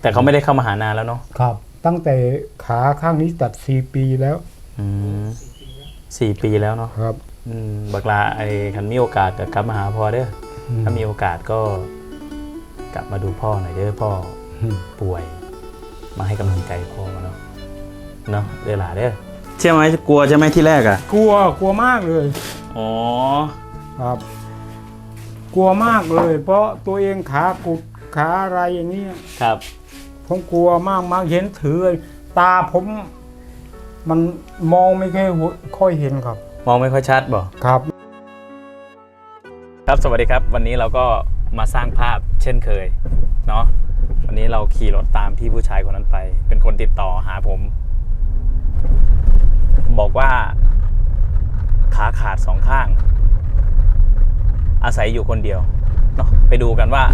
แต่เขาไม่ได้เข้ามาหานานแล้วเนาะครับ ตั้งแต่ขาข้างนี้ตัดสี่ปีแล้วอืมสี่ปีแล้วเนาะครับ อืมบักลาไอ้คันมีโอกาสก็กลับมาหาพ่อเด้ออถ้ามีโอกาสก็ กลับมาดูพ่อหน่อยเด้อพ่ออืมป่วย มาให้กำลังใจพ่อเนาะเนาะเด้อหลาเด้อเชื่อไหมกลัวใช่ไหมที่แรกอะกลัวกลัวมากเลย อ๋อครับ กลัวมากเลย เพราะตัวเองขากุด ขาอะไรอย่างเงี้ยครับ ผมกลัวมากมากเห็นถือตาผม มันมองไม่ค่อยหัวค่อยเห็นครับ มองไม่ค่อยชัดบ่ครับ ครับสวัสดีครับ วันนี้เราก็มาสร้างภาพเช่นเคยเนาะวันนี้เราขี่รถตามพี่ผู้ชายคนนั้นไป เป็นคนติดต่อหาผม บอกว่าขาขาดสองข้าง อาศัยอยู่คนเดียวเนาะไปดูกันว่า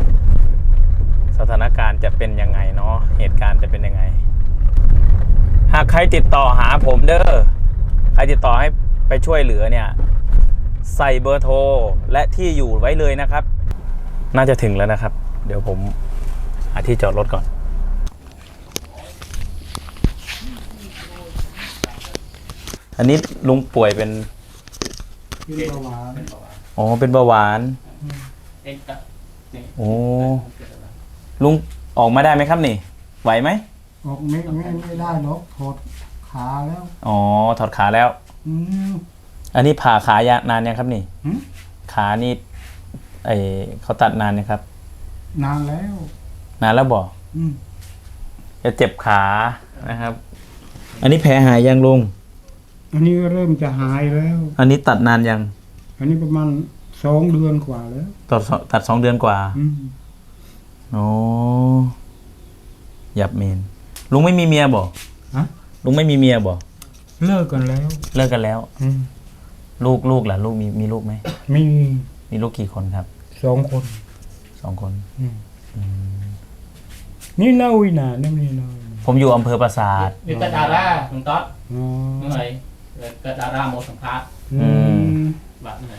สถานการณ์จะเป็นยังไงเนาะเหตุการณ์จะเป็นยังไง หากใครติดต่อหาผมเด้อใครติดต่อให้ไปช่วยเหลือเนี่ย ใส่เบอร์โทรและที่อยู่ไว้เลยนะครับ น่าจะถึงแล้วนะครับ เดี๋ยวผมหาที่จอดรถก่อน อันนี้ลุงป่วยเป็นอ๋อเป็นเบาหวานโอ้ ลุงออกมาได้ไหมครับนี่ ไหวไหมออกไม่ไม่ไม่ได้หรอกถอดขาแล้ว อ๋อถอดขาแล้ว อืม อันนี้ผ่าขายานานยังครับนี่หืม ขานี่ไอเขาตัดนานยังครับ นานแล้ว นานแล้วบอกอืมจะเจ็บขานะครับ อันนี้แผลหายยังลุงอันนี้เริ่มจะหายแล้ว อันนี้ตัดนานยังอันนี้ประมาณสองเดือนกว่าแล้ว ตัดสตัดสองเดือนกว่า อืม อ๋อหยับเมน ลุงไม่มีเมียบอกฮะลุงไม่มีเมียบอกเลิกกันแล้วเลิกกันแล้วลูกลูกล่ะ ลูกมีมีลูกไหมมีมีลูกกี่คนครับสองคนสองคน อืมนี่นาวินานี่นี่นาวินาผมอยู่อำเภอปราสาท มีแต่ดาร่าหนึ่งต๊อดอ๋อเหนื่อยแล้วก็ดาร่าโมสังพัษณ์อืม แบบเหนื่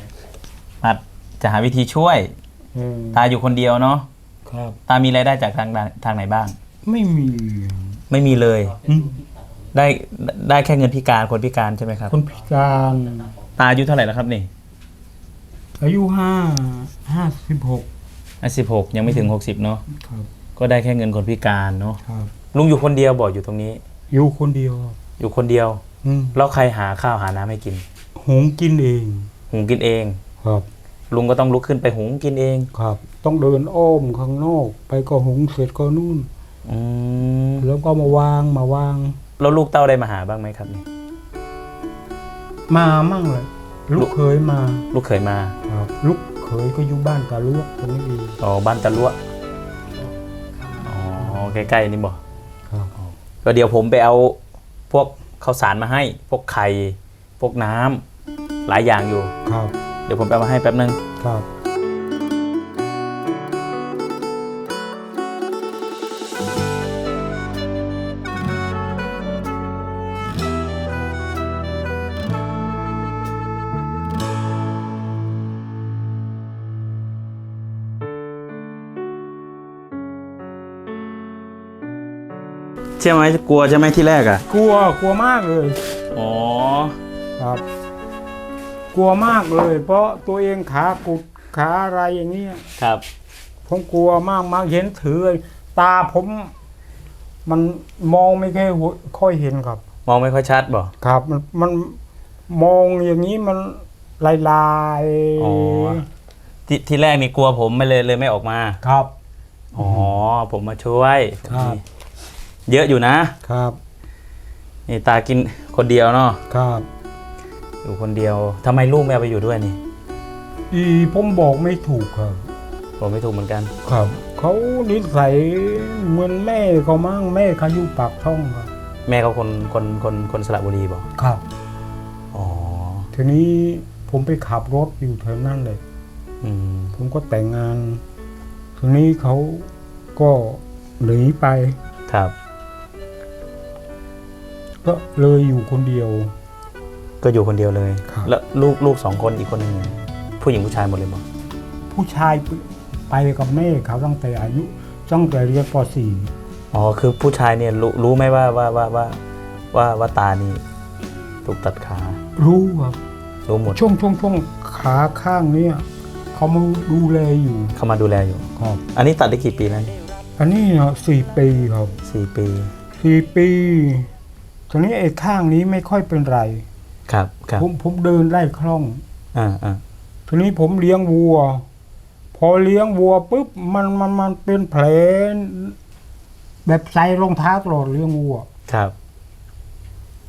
บัดจะหาวิธีช่วยตาอยู่คนเดียวเนาะ ครับตามีรายได้จากทางใดทางไหนบ้าง ไม่มี ไม่มีเลย อืม ได้ได้แค่เงินพิการคนพิการใช่ไหมครับ คนพิการตาอายุเท่าไหร่แล้วครับนี่อายุห้าห้าสิบหกสิบหกยังไม่ถึงหกสิบเนาะครับก็ได้แค่เงินคนพิการเนาะครับ ลุงอยู่คนเดียวบอกอยู่ตรงนี้ อยู่คนเดียวครับอยู่คนเดียว อืมแล้วใครหาข้าวหาน้ำให้กิน หุงกินเอง หุงกินเอง ครับ ลุงก็ต้องลุกขึ้นไปหุงกินเองครับ ต้องเดินอ้อมข้างนอก ไปก็หุงเสร็จก็นู่นอืมแล้วก็มาวางมาวาง แล้วลูกเต้าได้มาหาบ้างไหมครับนี่มามั่งเลยลูกเคยมาลูกเคยมาครับลูกเคยก็อยู่บ้านตาลวกตรงนี้เองอ๋อบ้านตะลุวอ๋อใกล้ๆนี่บอกครับก็เดี๋ยวผมไปเอาพวกข้าวสารมาให้ พวกไข่ พวกน้ำหลายอย่างอยู่ครับเดี๋ยวผมไปเอามาให้แป๊บนึงครับใช่ไหมกลัวใช่ไหมที่แรกอะ กลัวกลัวมากเลย อ๋อ ครับ กลัวมากเลย เพราะตัวเองขากุดขาอะไรอย่างเงี้ยครับ ผมกลัวมากมากเห็นถือตาผม มันมองไม่ค่อยหัวค่อยเห็นครับ มองไม่ค่อยชัดบ่ครับ มันมันมองอย่างนี้มันลายลายอ๋อที่ที่แรกนี่กลัวผมไม่เลยเลยไม่ออกมา ครับอ๋อผมมาช่วยครับ เยอะอยู่นะครับ นี่ตากินคนเดียวเนาะครับ อยู่คนเดียวทำไมลูกไม่เอาไปอยู่ด้วยนี่อีผมบอกไม่ถูกครับ ผมไม่ถูกเหมือนกันครับ เขานิสัยเหมือนแม่เขามั่งแม่เขาอยู่ปากช่องครับ แม่เขาคนคนคนคนสระบุรีบอกครับ อ๋อทีนี้ผมไปขับรถอยู่แถวนั้นเลย อืมผมก็แต่งงานทีนี้เขาก็หนีไป ครับ ก็เลยอยู่คนเดียว ก็อยู่คนเดียวเลย ครับ แล้วลูกลูกสองคนอีกคนหนึ่งผู้หญิงผู้ชายหมดเลยบอกผู้ชายไปกับแม่เขาตั้งแต่อายุตั้งแต่เรียนป .4 อ๋อคือผู้ชายเนี่ยรู้รู้ไหมว่าว่าว่าว่าว่าว่าตานี่ถูกตัดขารู้ครับรู้หมดช่วงช่วงช่วงขาข้างเนี้ยเขามาดูแลอยู่เข้ามาดูแลอยู่ ครับ อันนี้ตัดได้กี่ปีแล้วนี่อันนี้เนาะสี่ปีครับสี่ปี สี่ปี ทีนี้ไอ้ข้างนี้ไม่ค่อยเป็นไร ครับครับผมผมเดินได้คล่องอ่าอ่าทีนี้ผมเลี้ยงวัว พอเลี้ยงวัวปุ๊บมันมันมันเป็นแผลแบบใส่รองเท้าตลอดเลี้ยงวัว ครับ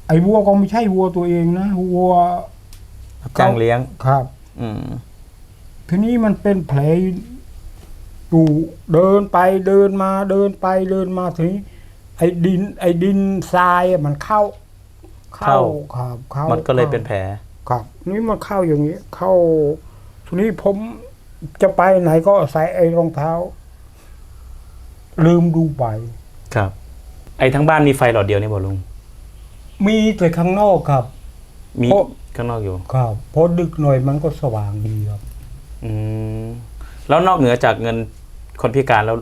ไอ้วัวก็ไม่ใช่วัวตัวเองนะวัวรับจ้างเลี้ยงครับ อืมทีนี้มันเป็นแผลอยู่เดินไปเดินมาเดินไปเดินมาทีนี้ไอ้ดิน ไอ้ดินทรายอะมันเข้า เข้าครับเข้ามันก็เลยเป็นแผลครับ นี่มันเข้าอย่างนี้ เข้าทีนี้ผมจะไปไหนก็ใส่ไอ้รองเท้า ลืมดูไปครับ ไอ้ทั้งบ้านมีไฟหลอดเดียวนี่บ่ลุง มีแต่ข้างนอกครับ มีโอ้ข้างนอกอยู่ ครับพอดึกหน่อยมันก็สว่างดีครับอืมแล้วนอกเหนือจากเงินคนพิการแล้ว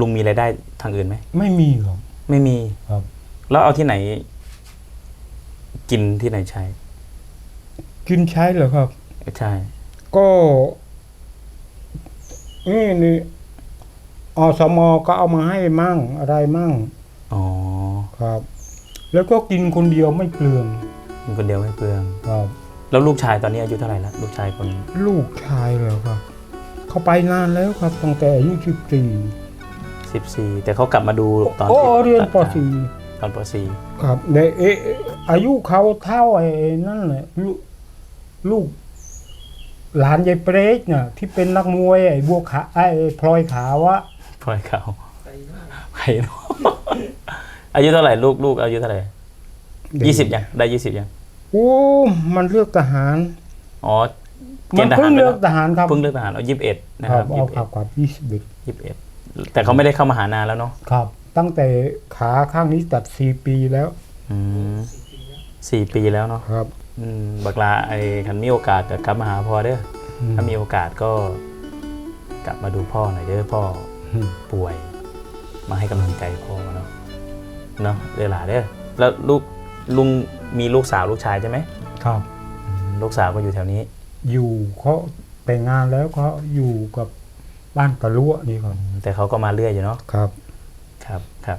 ลุงมีรายได้ทางอื่นไหมไม่มีครับ ไม่มีครับ แล้วเอาที่ไหน กินที่ไหนใช้ กินใช้เหรอครับ ใช่ ก็นี่นี่อสมก็เอามาให้มั่งอะไรมั่ง อ๋อครับ แล้วก็กินคนเดียวไม่เปลืองมีคนเดียวไม่เปลือง ครับ แล้วลูกชายตอนนี้อายุเท่าไหร่ละลูกชายคนลูกชายเหรอครับ เขาไปนานแล้วครับตั้งแต่อายุสิบสี่สิบสี่แต่เขากลับมาดูตอนโอ้ที่เรียนตัดปขาสี่ตอนปสี่ครับในเอะ อายุเขาเท่าไอ้นั่นแหละลูกลูก หลานยายเปรตเนี่ยที่เป็นนักมวยไอ้บัวขาไอ้พลอยขาวะพลอยเขาใครเนาะอายุเท่าไหร่ลูกลูกอายุเท่าไหร่ยี่สิบยังได้ยี่สิบยังโอ้มันเลือกทหารอ๋อเกมัณนฑ์ทเพิ่หารงไปเลืแล้อกวทหารครับเพิ่งเลือกทหารเอายี่สิบเอ็ดนะคครัรับบเอายี่สิบครับครับยี่สิบเอ็ดยี่สิบเอ็ดแต่เขาไม่ได้เข้ามาหานานแล้วเนาะครับ ตั้งแต่ขาข้างนี้ตัดสี่ปีแล้ว อืม สี่ปีแล้วเนาะครับอืมบักลาไอ้คันมีโอกาสจะกลับมาหาพ่อเด้ออถ้ามีโอกาสก็ กลับมาดูพ่อหน่อยเด้อพ่ออืมป่วย มาให้กำลังใจพ่อเนาะเนาะเด้อหลาเด้อแล้วลูกลุงมีลูกสาวลูกชายใช่ไหมครับ อืมลูกสาวก็อยู่แถวนี้อยู่เขาแต่งงานแล้วเขาอยู่กับบ้านตะลุนี่ครับแต่เขาก็มาเรื่อยอยู่เนาะครับ ครับครับ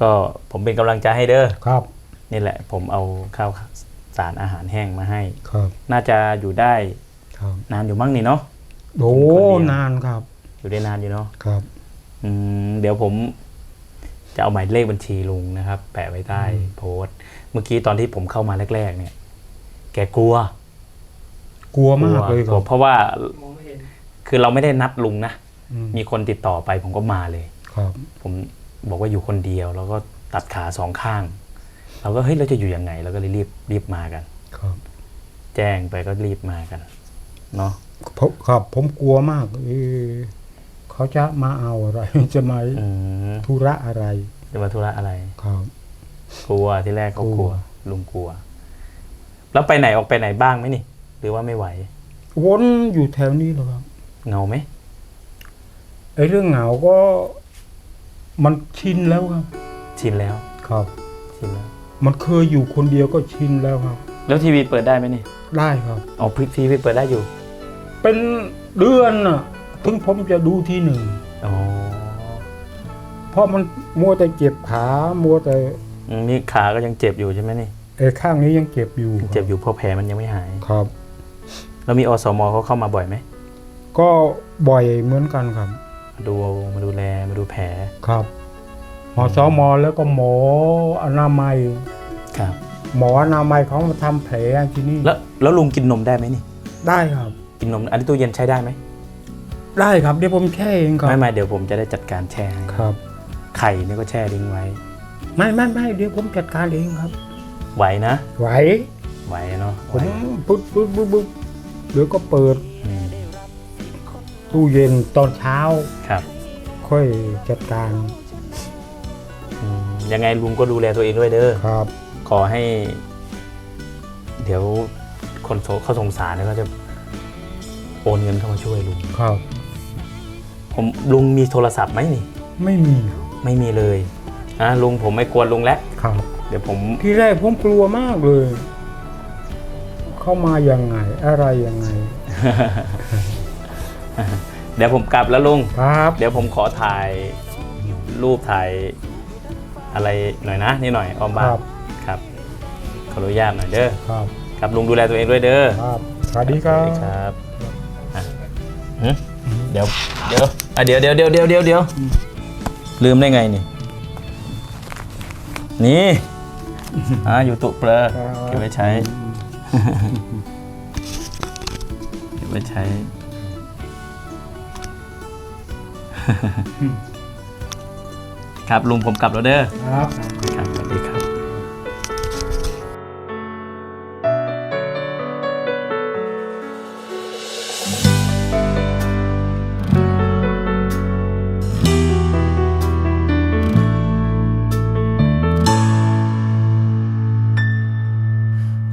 ก็ผมเป็นกำลังใจให้เด้อ ครับ นี่แหละ ผมเอาข้าวสารอาหารแห้งมาให้ ครับน่าจะอยู่ได้ครับนานอยู่มั้งนี่เนาะ โอ้คนเดียว นานครับอยู่ได้นานอยู่เนาะครับ อืมเดี๋ยวผมจะเอาหมายเลขบัญชีลุงนะครับ แปะไว้ใต้โพสต์ เมื่อกี้ตอนที่ผมเข้ามาแรก ๆ เนี่ย แกกลัวกลัวมากเลยกคลัรัวบเพราะว่าคือเราไม่ได้นัดลุงนะ อืมมีคนติดต่อไปผมก็มาเลย ครับ ผมบอกว่าอยู่คนเดียว แล้วก็ตัดขาสองข้าง เราก็เฮ้ยเราจะอยู่ยังไงเราก็เลยรีบรีบมากัน ครับ แจ้งไปก็รีบมากันเนาะผมครับผมกลัวมากเออเขาจะมาเอาอะไร จะมาอืมธุระอะไร จะมาธุระอะไร ครับ กลัวที่แรกเขากกลัลัว ว ลุงกลัว แล้วไปไหนออกไปไหนบ้างไหมนี่ หรือว่าไม่ไหววนอยู่แถวนี้แหล้วครับเงาไหมไอ้เรื่องเหงาก็มันชินแล้วครับ ชินแล้ว ครับ ชินแล้ว มันเคยอยู่คนเดียวก็ชินแล้วครับ แล้วทีวีเปิดได้ไหมนี่ได้ครับ อ๋อทีวีเปิดได้อยู่เป็นเดือนน่ะถึงผมจะดูทีหนึ่ง อ๋อเพราะมันมัวแต่เจ็บขามัวแต่อืมนี่ขาก็ยังเจ็บอยู่ใช่ไหมนี่ไอ้ข้างนี้ยังเจ็บอยู่ยังเจ็บอยู่เพราะแผลมันยังไม่หาย ครับ แล้วมีอสมเขาเข้ามาบ่อยไหมก็บ่อยเหมือนกันครับมาดูมาดูแลมาดูแผล ครับ หมอสอมอแล้วก็หมออนามัย ครับ หมออนามัยเขามาทำแผลที่นี่แล้วแล้วลุงกินนมได้ไหมนี่ ได้ครับ กินนม อันนี้ตู้เย็นใช้ได้ไหม ได้ครับเดี๋ยวผมแช่เองครับไม่ไม่เดี๋ยวผมจะได้จัดการแช่ให้ครับ ไข่นี่ก็แช่ทิ้งไว้ ไม่ไม่ไม่เดี๋ยวผมจัดการเองครับ ไหวนะ ไหวไหวเนาะผไหวมปุ๊บปุ๊บปุ๊บปุ๊บเดี๋ยวก็เปิดอืมตู้เย็นตอนเช้า ครับ ค่อยจัดการอืม ยังไงลุงก็ดูแลตัวเองด้วยเด้อครับ ขอให้ เดี๋ยวคนโสเขาสงสารแล้วก็จะโอนเงินเข้ามาช่วยลุงครับ ผมลุงมีโทรศัพท์ไหมนี่ ไม่มีไม่มีเลยอะลุงผมไม่กวนลุงแล้วครับ เดี๋ยวผมที่แรกผมกลัวมากเลย เข้ามายังไง อะไรยังไง เดี๋ยวผมกลับแล้วลุง ครับ เดี๋ยวผมขอถ่ายรูปถ่าย อะไรหน่อยนะนี่หน่อยอ้อมคบ้านรับ ครับขออนุญาตหน่อยเด้อครับครับลุงดูแลตัวเองด้วยเด้อครับสวัสดีคสรัวับสดีครับอะหึเดี๋ยวเดี๋ยวอะเดี๋ยวเดี๋ยวเดี๋ยวเดี๋ยวเดี๋ยวเดี๋ยวลืมได้ไงนี่นี่อ่าอยู่ตุเปลอเก็บไว้ใช้ เก็บไว้ใช้ ครับลุงผมกลับแล้วเด้อ ครับ ครับสวัสดีครับ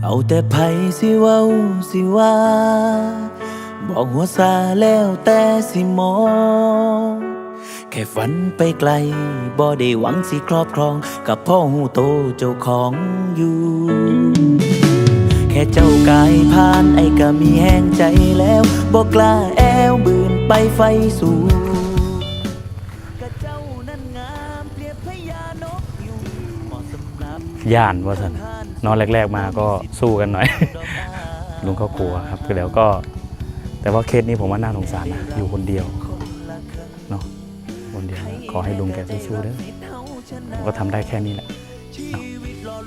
เอาแต่ไผสิเว้าสิว่า บอกหัวซาแล้วแต่สิมอง แค่ฝันไปไกล บ่ได้หวังสิครอบครอง กับพ่อหูโตเจ้าของอยู่ แค่เจ้ากายผ่านไอ้ก็มีแห้งใจแล้วบอกล้าแอวบืนไปไฟสู่กะเจ้านั้นงามเปรียบพญานกอยู่เหมาะสำหรับย่านว่าสันนอนแรก ๆมาก็สู้กันหน่อย ลุงก็กลัวครับคือแล้วก็ แต่ว่าเคสนี้ผมว่าน่าสงสารนะอยู่คนเดียว ขอให้ลุงแกสู้ๆเด้อผมก็ทำได้แค่นี้แหละ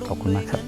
ขอบคุณมากครับ